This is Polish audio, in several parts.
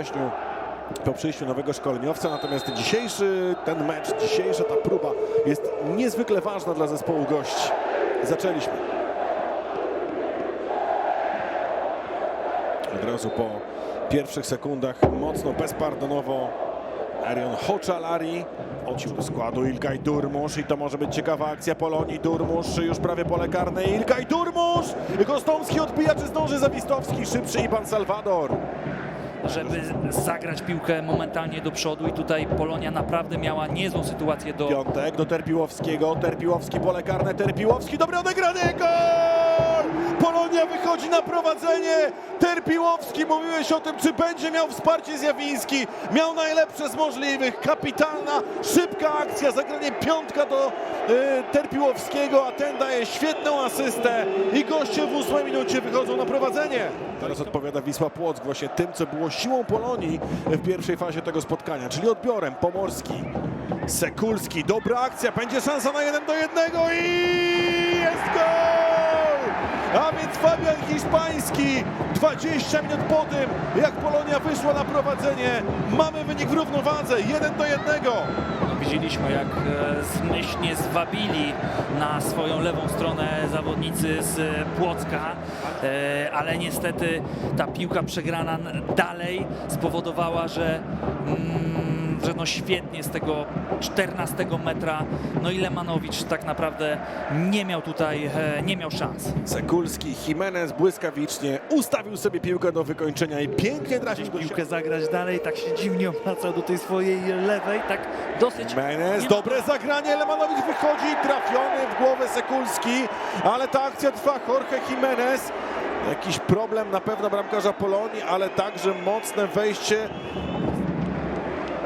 wrześniu po przyjściu nowego szkoleniowca, natomiast dzisiejszy ten mecz, dzisiejsza ta próba jest niezwykle ważna dla zespołu gości. Zaczęliśmy. Od razu po pierwszych sekundach mocno bezpardonowo Arion Hoczalari ocił do składu Ilkay Durmusz i to może być ciekawa akcja Polonii. Durmusz już prawie pole karne. Ilkay Durmusz! Gostomski odbija, czy zdąży Zawistowski? Szybszy i pan Salwador. Żeby zagrać piłkę momentalnie do przodu i tutaj Polonia naprawdę miała niezłą sytuację do Piątek do Terpiłowskiego. Terpiłowski pole karne. Terpiłowski dobre odegranie. Gol! Polonia wychodzi na prowadzenie. Terpiłowski mówiłeś o tym, czy będzie miał wsparcie Zjawiński. Miał najlepsze z możliwych. Kapitalna, szybka akcja. Zagranie piątka do y, Terpiłowskiego, a ten daje świetną asystę. I goście w ósmej minucie wychodzą na prowadzenie. Teraz odpowiada Wisła Płock właśnie tym, co było siłą Polonii w pierwszej fazie tego spotkania, czyli odbiorem. Pomorski Sekulski, dobra akcja, będzie szansa na 1 do 1 i jest gol! A więc Fabian Hiszpański, 20 minut po tym, jak Polonia wyszła na prowadzenie, mamy wynik w równowadze, 1 do 1. Widzieliśmy, jak e, zmyślnie zwabili na swoją lewą stronę zawodnicy z Płocka, e, ale niestety ta piłka przegrana dalej spowodowała, że, mm, że no świetnie z tego 14 metra, no i Lemanowicz tak naprawdę nie miał tutaj, e, nie miał szans. Sekulski, Jimenez błyskawicznie ustawił sobie piłkę do wykończenia i pięknie trafił do piłkę zagrać dalej, tak się dziwnie obracał do tej swojej lewej, tak dosyć... Jimenez, nie- dobre zagranie, Lemanowicz wychodzi, trafiony w głowę Sekulski, ale ta akcja trwa, Jorge Jimenez. Jakiś problem na pewno bramkarza Polonii, ale także mocne wejście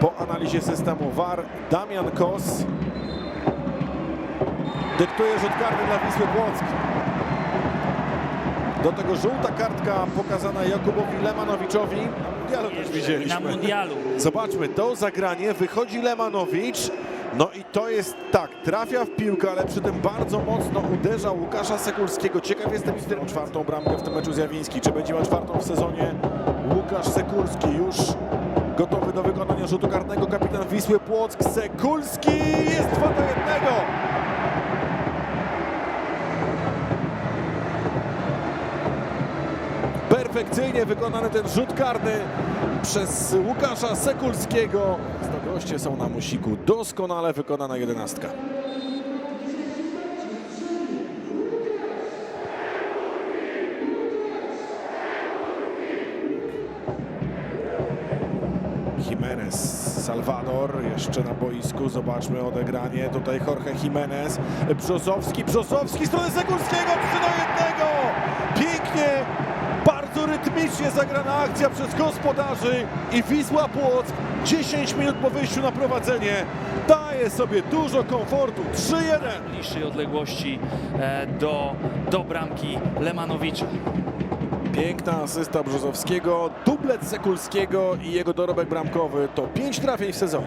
po analizie systemu VAR. Damian Kos dyktuje rzut karny dla Wisły Płock. Do tego żółta kartka pokazana Jakubowi Lemanowiczowi. Mundialu też I na widzieliśmy. mundialu. Zobaczmy, to zagranie, wychodzi Lemanowicz, no i to jest tak, trafia w piłkę, ale przy tym bardzo mocno uderza Łukasza Sekulskiego. Ciekaw jestem, czy miał czwartą bramkę w tym meczu Zjawiński, czy będzie miał czwartą w sezonie rzutu karnego, kapitan Wisły Płock, Sekulski, jest 2 do 1. Perfekcyjnie wykonany ten rzut karny przez Łukasza Sekulskiego. Goście są na musiku. Doskonale wykonana jedenastka. Salvador jeszcze na boisku. Zobaczmy odegranie. Tutaj Jorge Jimenez. Brzozowski, Brzozowski, stronę Sekulskiego 3 do 1. Pięknie, bardzo rytmicznie zagrana akcja przez gospodarzy i Wisła Płock 10 minut po wyjściu na prowadzenie daje sobie dużo komfortu. 3-1. bliższej odległości e, do, do bramki Lemanowicza. Piękna asysta Brzozowskiego, dublet Sekulskiego i jego dorobek bramkowy to 5 trafień w sezonie.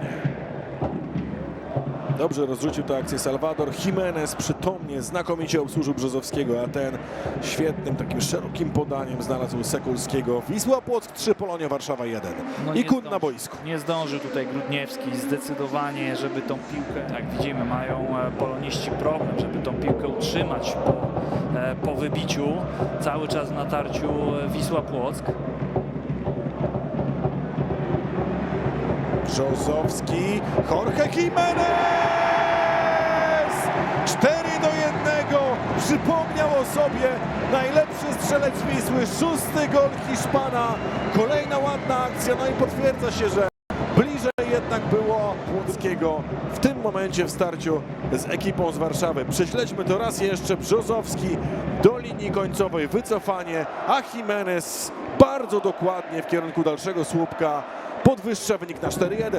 Dobrze rozrzucił tę akcję Salvador. Jimenez przytomnie, znakomicie obsłużył Brzozowskiego, a ten świetnym, takim szerokim podaniem znalazł Sekulskiego. Wisła Płock 3, Polonia Warszawa 1. No I Kun na boisku. Nie zdążył tutaj Grudniewski zdecydowanie, żeby tą piłkę, jak widzimy, mają e, poloniści problem, żeby tą piłkę utrzymać po, po wybiciu. Cały czas w natarciu e, Wisła Płock. Brzozowski, Jorge Jimenez! 4 do 1. Przypomniał o sobie najlepszy strzelec Wisły. Szósty gol Hiszpana. Kolejna ładna akcja. No i potwierdza się, że bliżej jednak było Płockiego w tym momencie w starciu z ekipą z Warszawy. Prześledźmy to raz jeszcze. Brzozowski do linii końcowej, wycofanie, a Jimenez bardzo dokładnie w kierunku dalszego słupka podwyższa wynik na 4-1.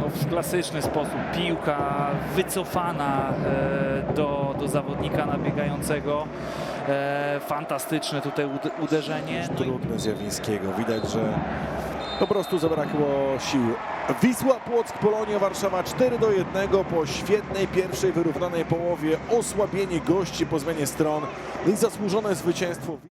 No, w klasyczny sposób piłka wycofana e, do, do zawodnika nabiegającego. E, Fantastyczne tutaj ude- uderzenie. No Trudne zjawiskiego. Widać, że po prostu zabrakło sił. Wisła Płock, Polonia Warszawa 4 do 1 po świetnej pierwszej wyrównanej połowie. Osłabienie gości po zmianie stron i zasłużone zwycięstwo.